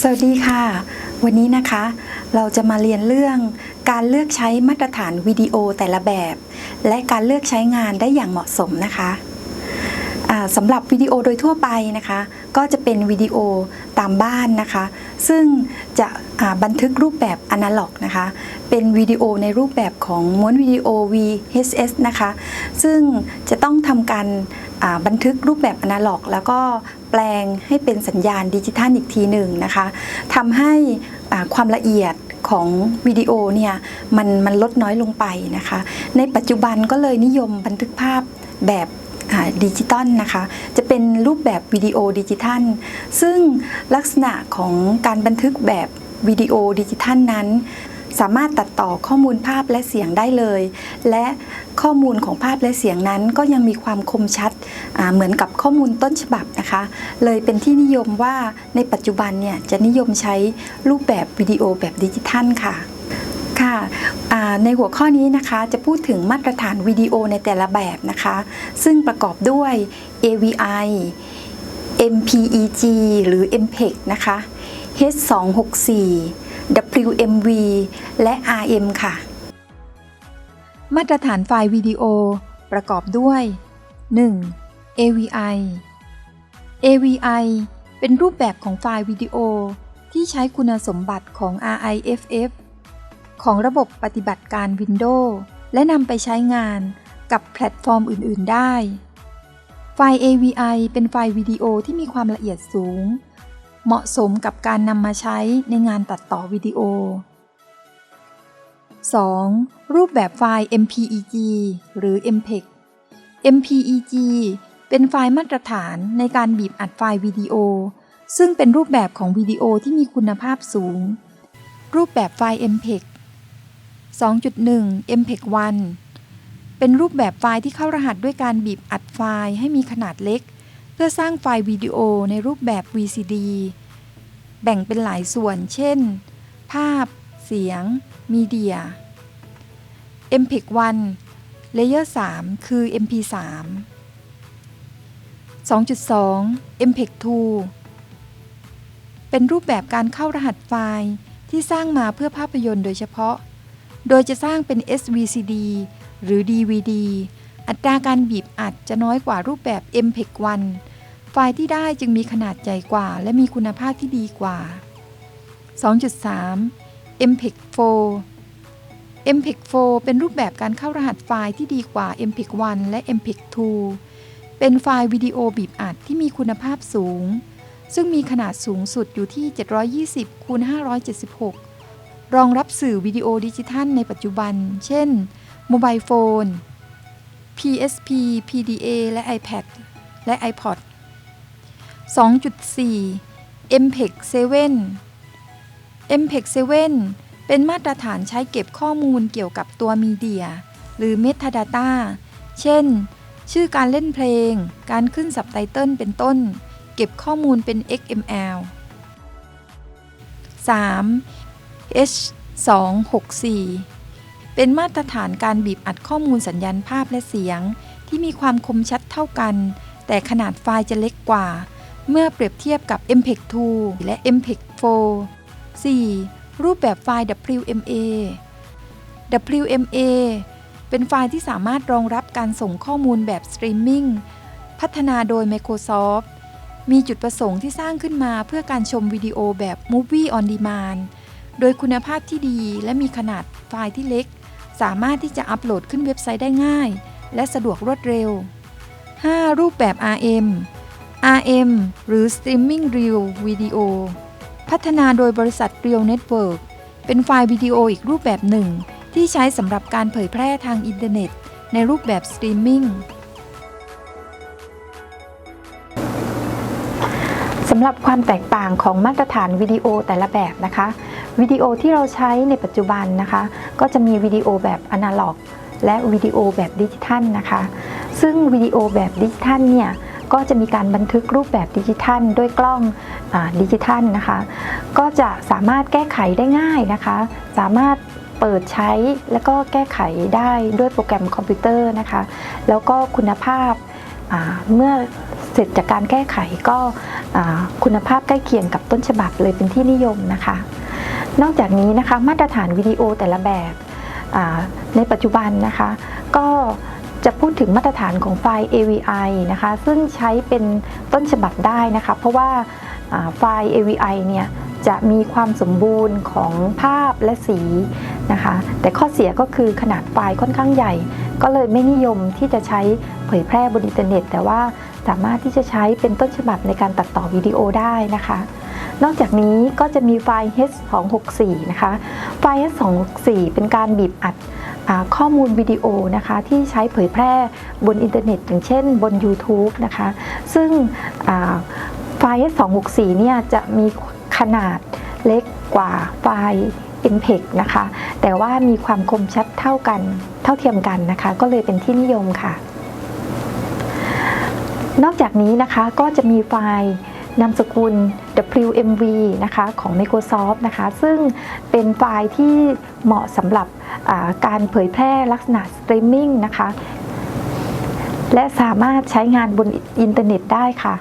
สวัสดีค่ะ วันนี้นะคะ เราจะมาเรียนเรื่องการเลือกใช้มาตรฐานวิดีโอแต่ละแบบ และการเลือกใช้งานได้อย่างเหมาะสมนะคะสำหรับวิดีโอโดยทั่วไปนะคะ ก็จะเป็นวิดีโอตามบ้านนะคะ ซึ่งจะบันทึกรูปแบบอนาล็อกนะคะ เป็นวิดีโอในรูปแบบของม้วนวิดีโอ VHS นะคะ ซึ่งจะต้องทำการบันทึกรูปแบบอนาล็อก แล้วก็แปลงให้เป็นสัญญาณดิจิทัลอีกทีหนึ่งนะคะทำให้ความละเอียดของวิดีโอเนี่ยมันมันลดน้อยลงไปนะคะ ในปัจจุบันก็เลยนิยมบันทึกภาพแบบ ดิจิตอลนะคะ จะเป็นรูปแบบวิดีโอดิจิทัล ซึ่งลักษณะของการบันทึกแบบวิดีโอดิจิทัลนั้น สามารถตัดต่อข้อมูลภาพและเสียงได้เลย และข้อมูลของภาพและเสียงนั้น ก็ยังมีความคมชัดเหมือนกับข้อมูลต้นฉบับนะคะ เลยเป็นที่นิยมว่าในปัจจุบันเนี่ยจะนิยมใช้รูปแบบวิดีโอแบบดิจิทัลค่ะ ค่ะในหัวข้อนี้นะคะจะพูดถึงมาตรฐานวิดีโอในแต่ละแบบนะคะ ซึ่งประกอบด้วย AVI MPEG หรือ MPEG นะคะ H264 WMV และ RM ค่ะ มาตรฐานไฟล์วิดีโอประกอบด้วย 1. AVI AVI เป็นรูปแบบของไฟล์วิดีโอที่ใช้คุณสมบัติของ RIFF ของระบบปฏิบัติการ Windows และนำไปใช้งานกับแพลตฟอร์มอื่น ๆ ได้ ไฟล์ AVI เป็นไฟล์วิดีโอที่มีความละเอียดสูง เหมาะสมกับการนำมาใช้ในงานตัดต่อวิดีโอ 2. รูปแบบไฟล์ MPEG หรือ MPEG MPEG เป็นไฟล์มาตรฐานในการบีบอัดไฟล์วิดีโอ ซึ่งเป็นรูปแบบของวิดีโอที่มีคุณภาพสูง รูปแบบไฟล์ MPEG 2.1 MPEG 1 เป็นรูปแบบไฟล์ที่เข้ารหัสด้วยการบีบอัดไฟล์ให้มีขนาดเล็ก เพื่อสร้างไฟล์วิดีโอในรูปแบบ VCD แบ่งเป็นหลายส่วน เช่น ภาพ เสียง มีเดีย MPEG 1 Layer 3 คือ MP3 2.2 MPEG 2 เป็นรูปแบบการเข้ารหัสไฟล์ที่สร้างมาเพื่อภาพยนตร์โดยเฉพาะ โดยจะสร้างเป็น SVCD หรือ DVD อัตราการบีบอัดจะน้อยกว่ารูปแบบ MPEG 1 ไฟล์ที่ได้จึงมีขนาดใหญ่กว่า และมีคุณภาพที่ดีกว่า 2.3 MPEG 4 MPEG 4 เป็นรูปแบบการเข้ารหัสไฟล์ที่ดีกว่า MPEG 1 และ MPEG 2 เป็นไฟล์วิดีโอบีบอัดที่มีคุณภาพสูง ซึ่งมีขนาดสูงสุดอยู่ที่ 720คูณ576 รองรับสื่อวิดีโอดิจิทัลในปัจจุบัน เช่น โมบายโฟน PSP PDA และ iPad และ iPod 2.4 MPEG 7 MPEG 7 เป็นมาตรฐานใช้เก็บข้อมูลเกี่ยวกับตัวมีเดีย หรือ Metadata เช่น ชื่อการเล่นเพลง การขึ้นสับไตเติลเป็นต้น เก็บข้อมูลเป็น XML 3. H264 เป็นมาตรฐานการบีบอัดข้อมูลสัญญาณภาพและเสียง ที่มีความคมชัดเท่ากัน แต่ขนาดไฟล์จะเล็กกว่า เมื่อเปรียบเทียบกับ MPEG 2 และ MPEG 4 4. รูปแบบไฟล์ WMA WMA เป็นไฟล์ที่สามารถรองรับการส่งข้อมูลแบบสตรีมมิ่งพัฒนาโดย Microsoft มีจุดประสงค์ที่สร้างขึ้นมาเพื่อการชมวิดีโอแบบ Movie on Demand โดยคุณภาพที่ดีและมีขนาดไฟล์ที่เล็ก สามารถที่จะอัปโหลดขึ้นเว็บไซต์ได้ง่าย และสะดวกรวดเร็ว 5. รูปแบบ RM RM หรือ Streaming Reel Video พัฒนาโดยบริษัท Real Network เป็นไฟล์วิดีโออีกรูปแบบหนึ่ง ที่ใช้สำหรับการเผยแพร่ทางอินเทอร์เน็ต ในรูปแบบสตรีมมิ่งำหรับความแตกต่างของมาตรฐานวิดีโอแต่ละแบบนะคะวิดีโอที่เราใช้ในปัจจุบันนะคะ ก็จะมีวิดีโอแบบอนาล็อก และวิดีโอแบบดิจิทัลนะคะ ซึ่งวิดีโอแบบดิจิทัลเนี่ยก็จะมีการบันทึกรูปแบบดิจิทัลด้วยกล้องอดิจิทัลนะคะ ก็จะสามารถแก้ไขได้ง่ายนะคะ สามารถเปิดใช้แล้วก็แก้ไขได้ด้วยโปรแกรมคอมพิวเตอร์นะคะ แล้วก็คุณภาพเมื่อ เสร็จจากการแก้ไขก็คุณภาพใกล้เคียงกับต้นฉบับเลยเป็นที่นิยมนะคะ นอกจากนี้นะคะมาตรฐานวิดีโอแต่ละแบบในปัจจุบันนะคะ ก็จะพูดถึงมาตรฐานของไฟล์ AVI นะคะ ซึ่งใช้เป็นต้นฉบับได้นะคะ เพราะว่าไฟล์ AVI เนี่ยจะมีความสมบูรณ์ของภาพและสีนะคะ แต่ข้อเสียก็คือขนาดไฟล์ค่อนข้างใหญ่ ก็เลยไม่นิยมที่จะใช้เผยแพร่บนอินเทอร์เน็ต แต่ว่า สามารถที่จะใช้เป็นต้นฉบับในการตัดต่อวิดีโอได้นะคะ นอกจากนี้ก็จะมีไฟล์ H264 นะคะ ไฟล์ H264 เป็นการบีบอัดอข้อมูลวิดีโอนะคะที่ใช้เผยแพร่บนอินเทอร์เน็ต อย่างเช่นบน YouTube นะคะ ซึ่งไฟล์ H264 เนี่ยจะมีขนาดเล็กกว่าไฟล์ MPEG นะคะ แต่ว่ามีความคมชัดเท่ากัน เท่าเทียมกันนะคะ ก็เลยเป็นที่นิยมค่ะ นอกจากนี้นะคะก็จะมีไฟล์นามสกุล WMV นะคะของ Microsoft นะคะซึ่งเป็นไฟล์ที่เหมาะสำหรับการเผยแพร่ลักษณะสตรีมมิ่งนะคะและสามารถใช้งานบนอินเทอร์เน็ตได้ค่ะ